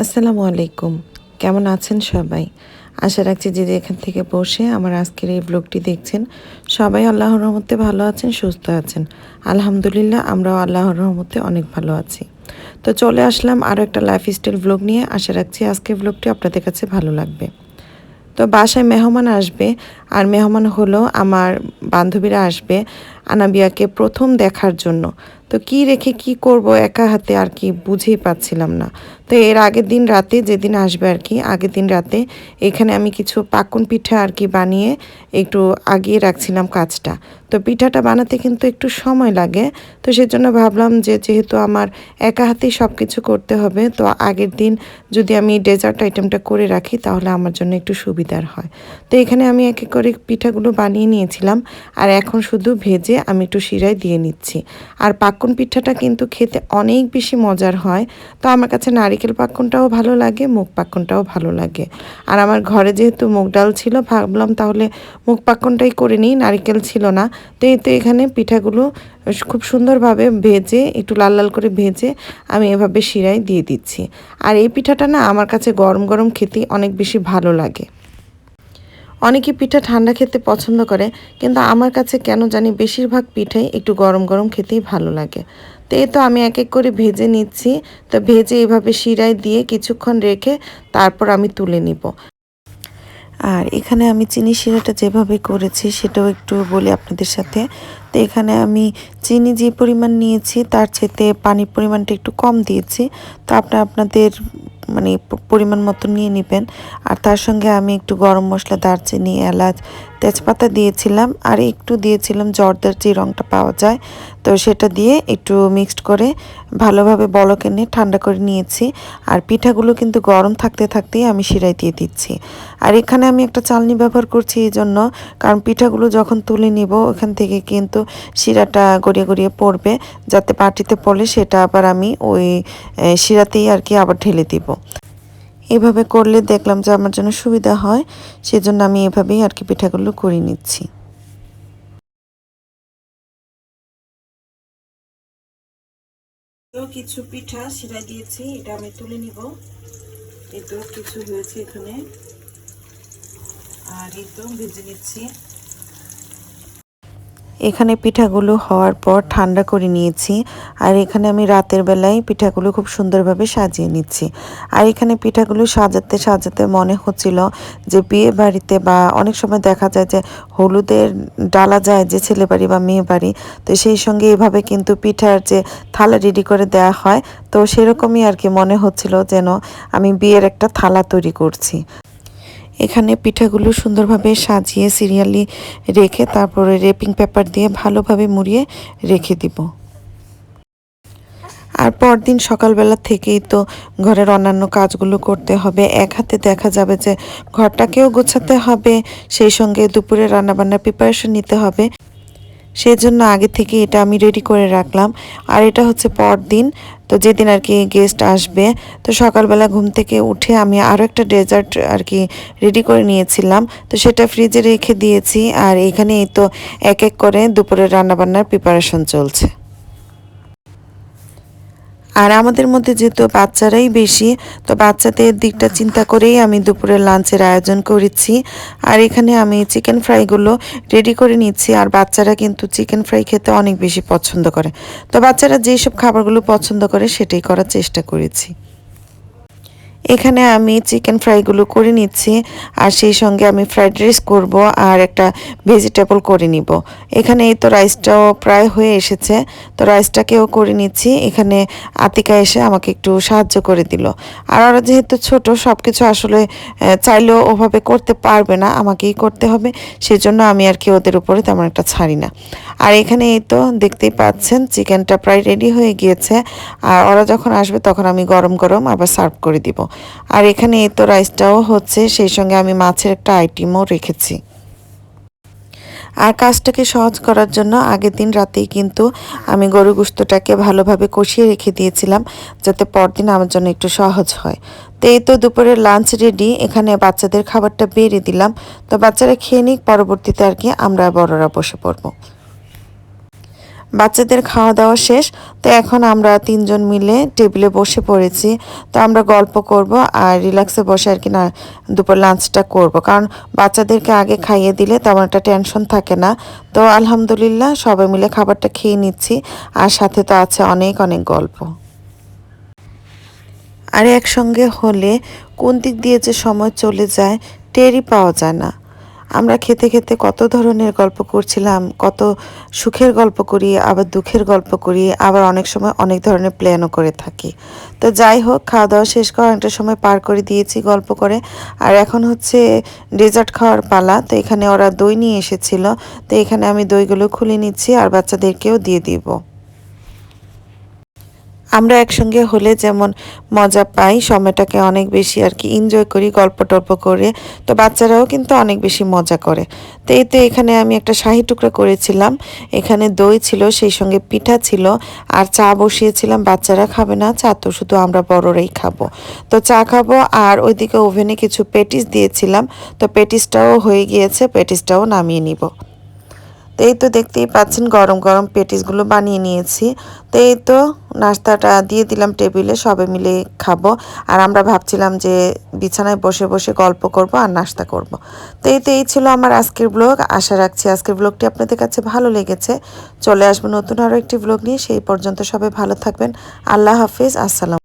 আসসালামু আলাইকুম। কেমন আছেন সবাই? আশা রাখছি যে এখান থেকে বসে আমার আজকের এই ব্লগটি দেখছেন, সবাই আল্লাহর রহমতে ভালো আছেন, সুস্থ আছেন। আলহামদুলিল্লাহ, আমরাও আল্লাহর রহমতে অনেক ভালো আছি। তো চলে আসলাম আরও একটা লাইফস্টাইল ব্লগ নিয়ে। আশা রাখছি আজকের ব্লগটি আপনাদের কাছে ভালো লাগবে। তো বাসায় মেহমান আসবে আর মেহমান হলো আমার বান্ধবীরা আসবে। আনাবিয়াকে প্রথম দেখার জন্য। তো কি রেখে কি করব একা হাতে আর কি বুঝেই পাচ্ছিলাম না। তো এর আগের দিন রাতে যেদিন আসবে আর কি, আগের দিন রাতে এখানে আমি কিছু পাকুন পিঠা আর কি বানিয়ে একটু আগিয়ে রাখছিলাম কাজটা। তো পিঠাটা বানাতে কিন্তু একটু সময় লাগে। তো সেজন্য ভাবলাম যে যেহেতু আমার একা হাতেই সব কিছু করতে হবে, তো আগের দিন যদি আমি ডেজার্ট আইটেমটা করে রাখি তাহলে আমার জন্য একটু সুবিধার হয়। তো এখানে আমি এক এক করে পিঠাগুলো বানিয়ে নিয়েছিলাম। আর এখন শুধু ভেজে আমি একটু শিরায় দিয়ে নিচ্ছি। আর পাক্কন পিঠাটা কিন্তু খেতে অনেক বেশি মজার হয়। তো আমার কাছে নারিকেল পাক্কনটাও ভালো লাগে, মুগ পাক্কনটাও ভালো লাগে। আর আমার ঘরে যেহেতু মুগ ডাল ছিল, ভাবলাম তাহলে মুগ পাক্কনটাই করে নিই, নারিকেল ছিল না। তো এই তো এখানে পিঠাগুলো খুব সুন্দরভাবে ভেজে, একটু লাল লাল করে ভেজে আমি এভাবে শিরায় দিয়ে দিচ্ছি। আর এই পিঠাটা না আমার কাছে গরম গরম খেতে অনেক বেশি ভালো লাগে। অনেকে পিঠা ঠান্ডা খেতে পছন্দ করে, কিন্তু আমার কাছে কেন জানি বেশিরভাগ পিঠাই একটু গরম গরম খেতেই ভালো লাগে। তো এই তো আমি এক এক করে ভেজে নিচ্ছি, তো ভেজে এভাবে শিরায় দিয়ে কিছুক্ষণ রেখে তারপর আমি তুলে নিব। আর এখানে আমি চিনি শিরাটা যেভাবে করেছি সেটাও একটু বলি আপনাদের সাথে। তো এখানে আমি চিনি যে পরিমাণ নিয়েছি, তার চেয়ে পানির পরিমাণটা একটু কম দিয়েছি। তো আপনারা আপনাদের মানে পরিমাণ মতো নিয়ে নেবেন। আর তার সঙ্গে আমি একটু গরম মশলা, দারচিনি, এলাচ, তেজপাতা দিয়েছিলাম। আর একটু দিয়েছিলাম জর্দার যে রঙটা পাওয়া যায়, তো সেটা দিয়ে একটু মিক্সড করে ভালোভাবে বলক এনে ঠান্ডা করে নিয়েছি। আর পিঠাগুলো কিন্তু গরম থাকতে থাকতেই আমি শিরাই দিয়ে দিচ্ছি। আর এখানে আমি একটা চালনি ব্যবহার করছি এই জন্য, কারণ পিঠাগুলো যখন তুলে নিব, ওখান থেকে কিন্তু শিরাটা গড়িয়ে গড়িয়ে পড়বে, যাতে পাটিতে পড়লে সেটা আবার আমি ওই শিরাতেই আর কি আবার ঢেলে দিব। এভাবে করলে দেখলাম যে আমার জন্য সুবিধা হয়, সেজন্য আমি এভাবেই আর কি পিঠাগুলো করে নিচ্ছি। কিছু পিঠা শিরায় দিয়েছি, এটা আমি তুলে নিব। এই তো কিছু হয়েছে এখানে। আর এই তো ভেজে নিচ্ছি। এখানে পিঠাগুলো হওয়ার পর ঠান্ডা করে নিয়েছি। আর এখানে আমি রাতের বেলায় পিঠাগুলো খুব সুন্দরভাবে সাজিয়ে নিচ্ছি। আর এখানে পিঠাগুলো সাজাতে সাজাতে মনে হচ্ছিল যে বিয়ে বাড়িতে বা অনেক সময় দেখা যায় যে হলুদের ডালা যায় যে ছেলে বাড়ি বা মেয়ে বাড়ি, তো সেই সঙ্গে এভাবে কিন্তু পিঠার যে থালা রেডি করে দেওয়া হয়, তো সেরকমই আর কি মনে হচ্ছিল যেন আমি বিয়ের একটা থালা তৈরি করছি। এখানে পিঠাগুলো সুন্দরভাবে সাজিয়ে সিরিয়ালি রেখে তারপরে রেপিং পেপার দিয়ে ভালোভাবে মুড়িয়ে রেখে দিব। আর পরদিন সকালবেলা থেকেই তো ঘরের অন্যান্য কাজগুলো করতে হবে। এক হাতে দেখা যাবে যে ঘরটাকেও গোছাতে হবে, সেই সঙ্গে দুপুরে রান্নাবান্নার প্রিপারেশন নিতে হবে। সেই জন্য আগে থেকে এটা আমি রেডি করে রাখলাম। আর এটা হচ্ছে পরদিন, তো যেদিন আর কি গেস্ট আসবে, তো সকালবেলা ঘুম থেকে উঠে আমি আরও একটা ডেজার্ট আর কি রেডি করে নিয়েছিলাম। তো সেটা ফ্রিজে রেখে দিয়েছি, আর এখানে এই তো এক এক করে দুপুরের রান্নাবান্নার প্রিপারেশন চলছে। আর আমাদের মধ্যে যেহেতু বাচ্চারাই বেশি, তো বাচ্চাদের দিকটা চিন্তা করেই আমি দুপুরের লাঞ্চের আয়োজন করেছি। আর এখানে আমি চিকেন ফ্রাইগুলো রেডি করে নিচ্ছি, আর বাচ্চারা কিন্তু চিকেন ফ্রাই খেতে অনেক বেশি পছন্দ করে। তো বাচ্চারা যেসব খাবারগুলো পছন্দ করে সেটাই করার চেষ্টা করেছি। এখানে আমি চিকেন ফ্রাইগুলো করে নিচ্ছি, আর সেই সঙ্গে আমি ফ্রাইড রাইস করব, আর একটা ভেজিটেবল করে নিব। এখানে এই তো রাইসটাও প্রায় হয়ে এসেছে, তো রাইসটাকেও করে নিচ্ছি। এখানে আতিকা এসে আমাকে একটু সাহায্য করে দিল। আর ওরা যেহেতু ছোট সব কিছু আসলে চাইলেও ওভাবে করতে পারবে না, আমাকেই করতে হবে। সেজন্য আমি আর কি ওদের উপরে তেমন একটা ছাড়ি না। আর এখানে এই তো দেখতেই পাচ্ছেন চিকেনটা প্রায় রেডি হয়ে গিয়েছে। আর ওরা যখন আসবে, তখন আমি গরম গরম আবার সার্ভ করে দিব। আর এখানে এই তো রাইসটাও হচ্ছে, সেই সঙ্গে আমি মাছের একটা আইটেমও রেখেছি। আর কাজটাকে সহজ করার জন্য আগের দিন রাতেই কিন্তু আমি গরু গুস্তটাকে ভালোভাবে কষিয়ে রেখে দিয়েছিলাম, যাতে পরদিন আমার জন্য একটু সহজ হয়। তো এই তো দুপুরের লাঞ্চ রেডি এখানে বাচ্চাদের খাবারটা বেড়ে দিলাম। তো বাচ্চারা খেয়ে নিক, পরবর্তীতে আর কি আমরা বড়রা বসে পড়ব। বাচ্চাদের খাওয়া দাওয়া শেষ। তো এখন আমরা তিনজন মিলে টেবিলে বসে পড়েছি। তো আমরা গল্প করব আর রিল্যাক্সে বসে আর কি না, দুপুর লাঞ্চটা করব। কারণ বাচ্চাদেরকে আগে খাইয়ে দিলে তেমন একটা টেনশন থাকে না। তো আলহামদুলিল্লাহ সবাই মিলে খাবারটা খেয়ে নিচ্ছি। আর সাথে তো আছে অনেক অনেক গল্প। আর একসঙ্গে হলে কোন দিক দিয়ে যে সময় চলে যায় টেরই পাওয়া যায় না। আমরা খেতে খেতে কত ধরনের গল্প করছিলাম, কত সুখের গল্প করি, আবার দুঃখের গল্প করি, আবার অনেক সময় অনেক ধরনের প্ল্যানও করে থাকি। তো যাই হোক খাওয়া দাওয়া শেষ করে অনেকটা সময় পার করে দিয়েছি গল্প করে। আর এখন হচ্ছে ডেজার্ট খাওয়ার পালা, তো এখানে ওরা দই নিয়ে এসেছিল, তো এখানে আমি দইগুলো খুলে নিচ্ছি আর বাচ্চাদেরকেও দিয়ে দিব। আমরা একসঙ্গে হলে যেমন মজা পাই, সময়টাকে অনেক বেশি আর কি এনজয় করি, গল্প টল্প করে। তো বাচ্চারাও কিন্তু অনেক বেশি মজা করে। তো এই তো এখানে আমি একটা শাহি টুকরা করেছিলাম। এখানে দই ছিল, সেই সঙ্গে পিঠা ছিল। আর চা বসিয়েছিলাম, বাচ্চারা খাবে না, চা তো শুধু আমরা বড়রাই খাব। তো চা খাব আর ওইদিকে ওভেনে কিছু পেটিস দিয়েছিলাম। তো পেটিসটাও হয়ে গিয়েছে, পেটিসটাও নামিয়ে নিব। এই তো দেখতেই পাচ্ছেন গরম গরম পেটিসগুলো বানিয়ে নিয়েছি। তো এই তো নাস্তাটা দিয়ে দিলাম টেবিলে সবাই মিলে খাব। আর আমরা ভাবছিলাম যে বিছানায় বসে বসে গল্প করব আর নাস্তা করব। তো এই তো এই ছিল আমার আজকের ব্লগ। আশা রাখছি আজকের ব্লগটি আপনাদের কাছে ভালো লেগেছে। চলে আসব নতুন আরও একটি ব্লগ নিয়ে। সেই পর্যন্ত সবাই ভালো থাকবেন। আল্লাহ হাফিজ। আসসালাম